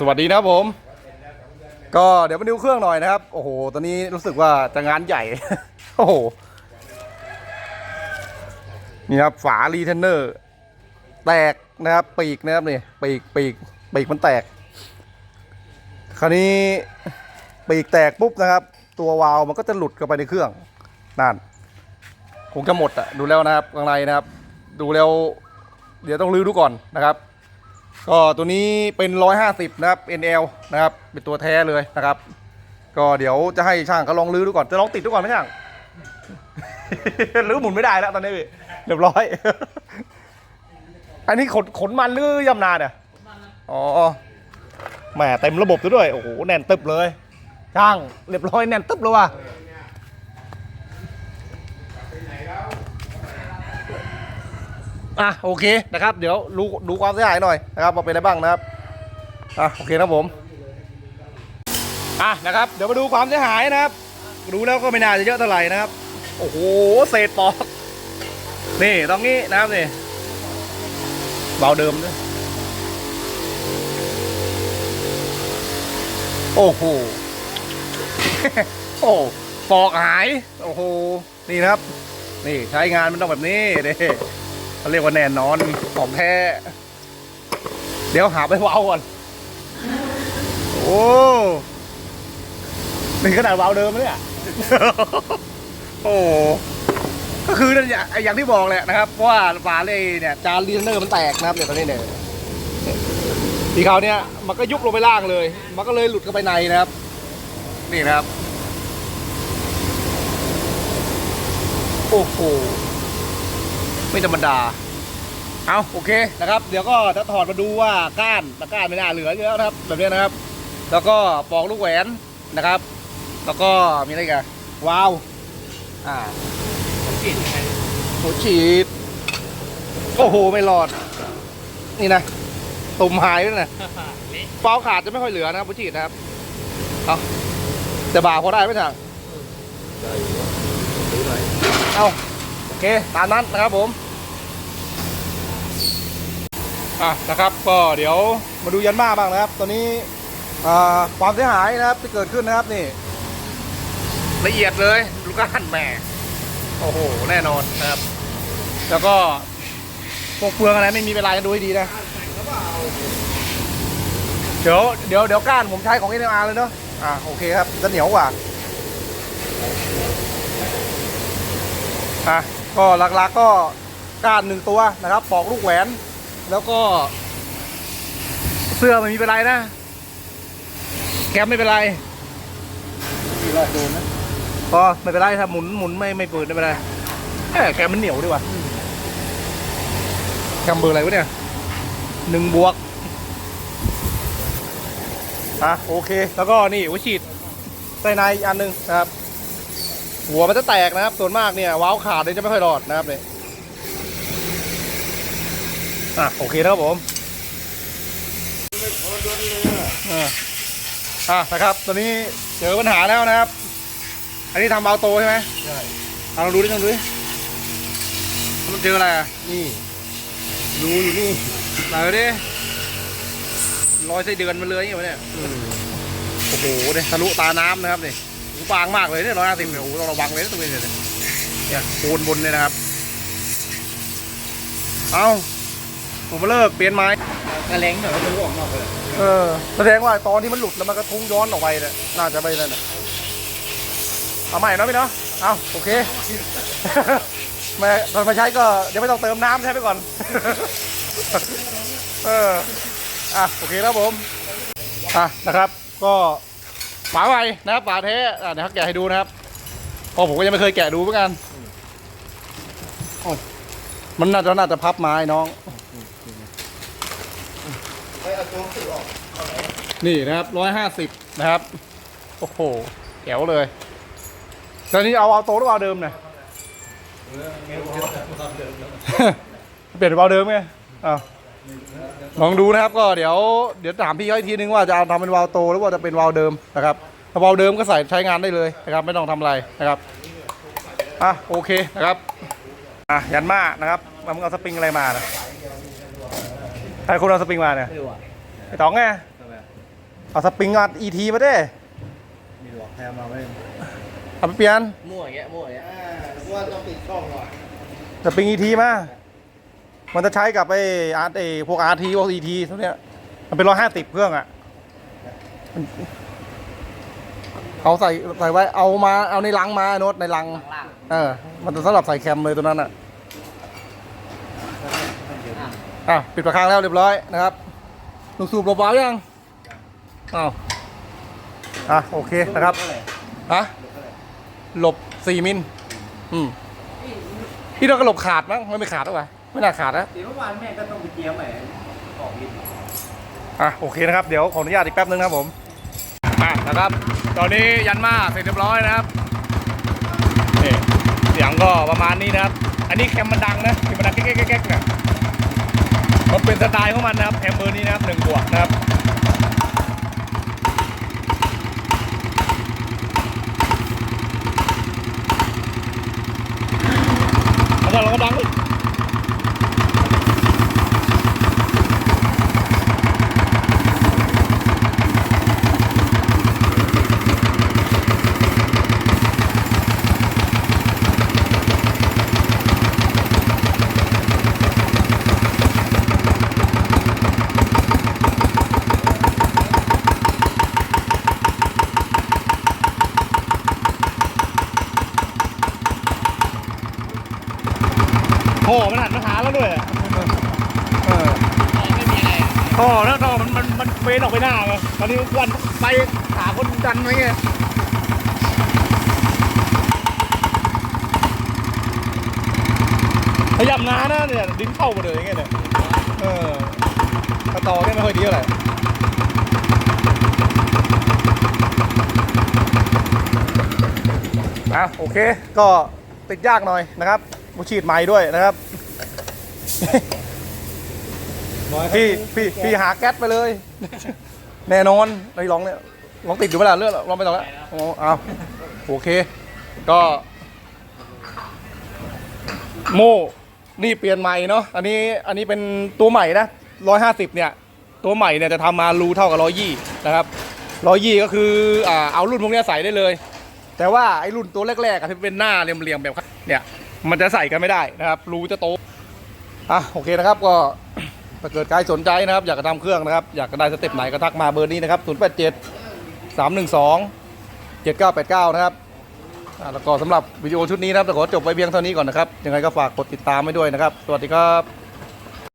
สวัสดีนะครับผม ก็เดี๋ยวมาดูเครื่องหน่อยนะครับ โอ้โห ตอนนี้รู้สึกว่าจะงานใหญ่ โอ้โห นี่ครับฝารีเทนเนอร์ แตกนะครับ ปีกนะครับนี่ปีกปีกปีกมันแตก คราวนี้ปีกแตกปุ๊บนะครับ ตัววาล์วมันก็จะหลุดเข้าไปในเครื่องนั่นคงจะหมดอะดูแล้วนะครับข้างในนะครับ ดูแล้ว เดี๋ยวต้องรื้อดูก่อนนะครับ ก็ตัวนี้เป็น 150 นะครับ NL นะครับ เป็นตัวแท้เลยนะครับ ก็เดี๋ยวจะให้ช่างเขาลองรื้อดูก่อน จะลองติดดูก่อนไหมช่างรื้อหมุนไม่ได้แล้วตอนนี้พี่เรียบร้อย อันนี้ขนขนมันหรือยำนาเนี่ยอ๋อแหมเต็มระบบซะด้วย โอ้โห แน่นตึบเลย ช่าง เรียบร้อยแน่นตึบเลยว่ะ อะโอเคนะครับ เดี๋ยวดูดูความเสียหายหน่อยนะครับว่าเป็นอะไรบ้างนะครับอะโอเคนะครับผมอะนะครับ เดี๋ยวมาดูความเสียหายนะครับ ดูแล้วก็ไม่น่าจะเยอะเท่าไหร่นะครับ โอ้โหเศษปอกนี่ตรงนี้นะครับนี่เบาเดิมด้วยโอ้โหโอ้ปอกหาย โอ้โหนี่นะครับ นี่ใช้งานมันต้องแบบนี้เด้ เขาเรียกว่าแน่นอนของแท้ เดี๋ยวหาไปเว้าก่อน โอ้นี่ขนาดเว้าเดิมนะเนี่ยโอ้ก็คือนั่นอย่างอย่างที่บอกแหละนะครับเพราะว่าฝาเลยเนี่ยจานลีเนอร์มันแตกนะครับเนี่ยตอนนี้เนี่ยทีเขาวเนี่ยมันก็ยุบลงไปล่างเลย มันก็เลยหลุดเข้าไปในนะครับ นี่นะครับ โอ้โห ไม่ธรรมดา เอาโอเคนะครับ เดี๋ยวก็จะถอดมาดูว่าก้านตะก้านไม่น่าเหลือเยอะนะครับ แบบนี้นะครับ แล้วก็ปอกลูกแหวนนะครับ แล้วก็มีอะไรอีกันวาล์วอ่าหัวฉีด โอ้โห ไม่รอด นี่นะตุ่มหายด้วยนะเปล่าขาดจะไม่ค่อยเหลือนะครับหัวฉีดนะครับ เอาแต่บ่าพอได้ไหมทางเอาโอเค ตามนั้นนะครับผม อะนะครับ ก็เดี๋ยวมาดูยันมาบ้างนะครับ ตอนนี้ความเสียหายนะครับที่เกิดขึ้นนะครับนี่ ละเอียดเลยลูกก้านแหมโอ้โหแน่นอนนะครับ แล้วก็พวกเปลืองอะไรไม่มีเวลาจะดูให้ดีนะเดี๋ยวเดี๋ยวเดี๋ยวก้านผมใช้ของ NMR เลยเนาะอะโอเคครับจะเหนียวกว่าอะก็หลักๆก็ก้านหนึ่งตัวนะครับปอกลูกแหวน แล้วก็ เสื้อไม่มีเป็นไรนะแคมไม่เป็นไรที่รอดโดนนะพอไม่เป็นไรถ้าหมุนหมุนไม่ไม่เปิดไม่เป็นไรแหมแคมมันเหนียวดีว่ะแคมเบอร์อะไรวะเนี่ยหนึ่งบวกอะโอเค แล้วก็นี่หัวฉีดใส่ในอีกอันหนึงนะครับ หัวมันจะแตกนะครับ ส่วนมากเนี่ยว้าวขาดเลยจะไม่ค่อยรอดนะครับเนี่ย อะโอเคนะครับผมอ่าอะนะครับ ตอนนี้เจอปัญหาแล้วนะครับ อันนี้ทำเบาโตใช่ไหมใช่เอาลองดูดิลองดูดิมันเจออะไรอะนี่รูอยู่นี่ไหนดูดิรอยไส้เดือนมันเลยอย่างเงี้ยเนี่ยโอ้โหเนี่ยทะลุตาน้ำนะครับนี่หูบางมากเลยเนี่ยร้อยห้าสิบเนี่ยโอ้โหต้องระวังเลยนะตรงนี้เนี่ยเนี่ยโคนบนเลยนะครับ เอา ผมมาเลิกเปลี่ยนไม้กระแรงหน่อยมันรู้ออกนอกเลยเออแสดงว่าตอนที่มันหลุดแล้วมันก็ทุ่งย้อนออกไปเนี่ยน่าจะไปนั่นน่ะเอาใหม่เนาะพี่เนาะเอาโอเคแม่ตอนมาใช้ก็เดี๋ยวไม่ต้องเติมน้ำใช้ไปก่อน เอออะโอเคครับผมอะนะครับ ก็ฝาใหม่นะครับฝาแท้อะเดี๋ยวเขาแกะให้ดูนะครับเพราะผมก็ยังไม่เคยแกะดูเหมือนกันโอ้ยมันน่าจะน่าจะพับไม้น้อง ไปเอาตัวสื่อออก นี่นะครับร้อยห้าสิบนะครับ โอ้โหแจ๋วเลยตอนนี้เอาเอาโต๊ะหรือเอาเดิมเนี่ยเปลี่ยนเป็นเอาเดิมไงอ้าวลองดูนะครับก็เดี๋ยวเดี๋ยวถามพี่เขาอีกทีนึงว่าจะเอาทำเป็นวาล์วโตหรือว่าจะเป็นวาล์วเดิมนะครับถ้าวาล์วเดิมก็ใส่ใช้งานได้เลยนะครับ ไม่ต้องทำอะไรนะครับอะโอเคนะครับอะยันมานะครับแล้วมึงเอาสปริงอะไรมานะ ใครคุณเอาสปริงมาเนี่ยไม่รู้อะไอ้ต๋องไงทำไมเอาสปริงอัดอีทีมาด้มีหลอกแทมมาไว้เอาไปเปลี่ยนมั่วอย่างเงี้ยมั่วอย่างเงี้ยอ่าว่าต้องติดกล้องหน่อยสปริงอีทีมา มันจะใช้กับไอ้อาร์ตไอ้พวกอาร์ทีพวกอีทีพวกเนี้ยมันเป็นร้อยห้าสิบเครื่องอะมันเอาใส่ใส่ไว้เอามาเอาในลังมาโน้ตในลังล่างเออ มันจะสำหรับใส่แคมเลยตัวนั้นอะ ๆ อะอะปิดประคางแล้วเรียบร้อยนะครับลูกสูบหลบวาล์วยังอ้าวอะโอเคนะครับฮะหลบสี่มิลอืมพี่เราก็หลบขาดมั้งไม่ไม่ขาดหรอวะไม่น่าขาดนะเดี๋ยวเมื่อวานแม่ก็ต้องไปเตรียมใหม่ออกลิ้นอะโอเคนะครับเดี๋ยวขออนุญาตอีกแป๊บนึงนะครับผมอะนะครับ ตอนนี้ยันมาเสร็จเรียบร้อยนะครับนี่เสียงก็ประมาณนี้นะครับ อันนี้แคมมันดังนะที่มันดังแก๊กๆๆๆเนี่ย มันเป็นสไตล์ของมันนะครับแฮมเบอร์นี้นะครับหนึ่งบวกนะครับแล้วก็เราก็ดังเลยมันหันมาหาแล้วด้วยอะเออ ไม่มีอะไร ท่อแล้วท่อมันมันมันเฟนออกไปหน้าไงตอนนี้วันไปหาคนดันไว้ไงพยายามนานะเนี่ยดินเข้าหมดเลยอย่างเงี้ยเนี่ยเออกระต่อเนี่ยไม่ค่อยดีเท่าไหร่อะโอเค ก็ติดยากหน่อยนะครับมูฉีดใหม่ด้วยนะครับ พี่พี่พี่หาแก๊สไปเลย แน่นอนเลยลองเนี่ยลองติดอยู่เวลาเลือกลองไปต่อแล้วโอ้เอาโอเค ก็ โม่นี่เปลี่ยนใหม่เนาะอันนี้อันนี้เป็นตัวใหม่นะร้อยห้าสิบเนี่ย ตัวใหม่เนี่ยจะทำมารูเท่ากับร้อยยี่นะครับร้อยยี่ก็คืออ่าเอารุ่นพวกเนี้ยใส่ได้เลย แต่ว่าไอ้รุ่นตัวแรกๆอะที่เป็นหน้าเหลี่ยมๆแบบเนี่ย มันจะใส่กันไม่ได้นะครับ รูจะโตอะโอเคนะครับก็ ถ้าเกิดใครสนใจนะครับ อยากจะทำเครื่องนะครับ อยากจะได้สเต็ปไหนก็ทักมาเบอร์นี้นะครับ 0 8 7 3 1 2 7 9 8 9 นะครับอ่าแล้วก็สำหรับวิดีโอชุดนี้นะครับแต่ขอจบไว้เพียงเท่านี้ก่อนนะครับ ยังไงก็ฝากกดติดตามไว้ด้วยนะครับ สวัสดีครับ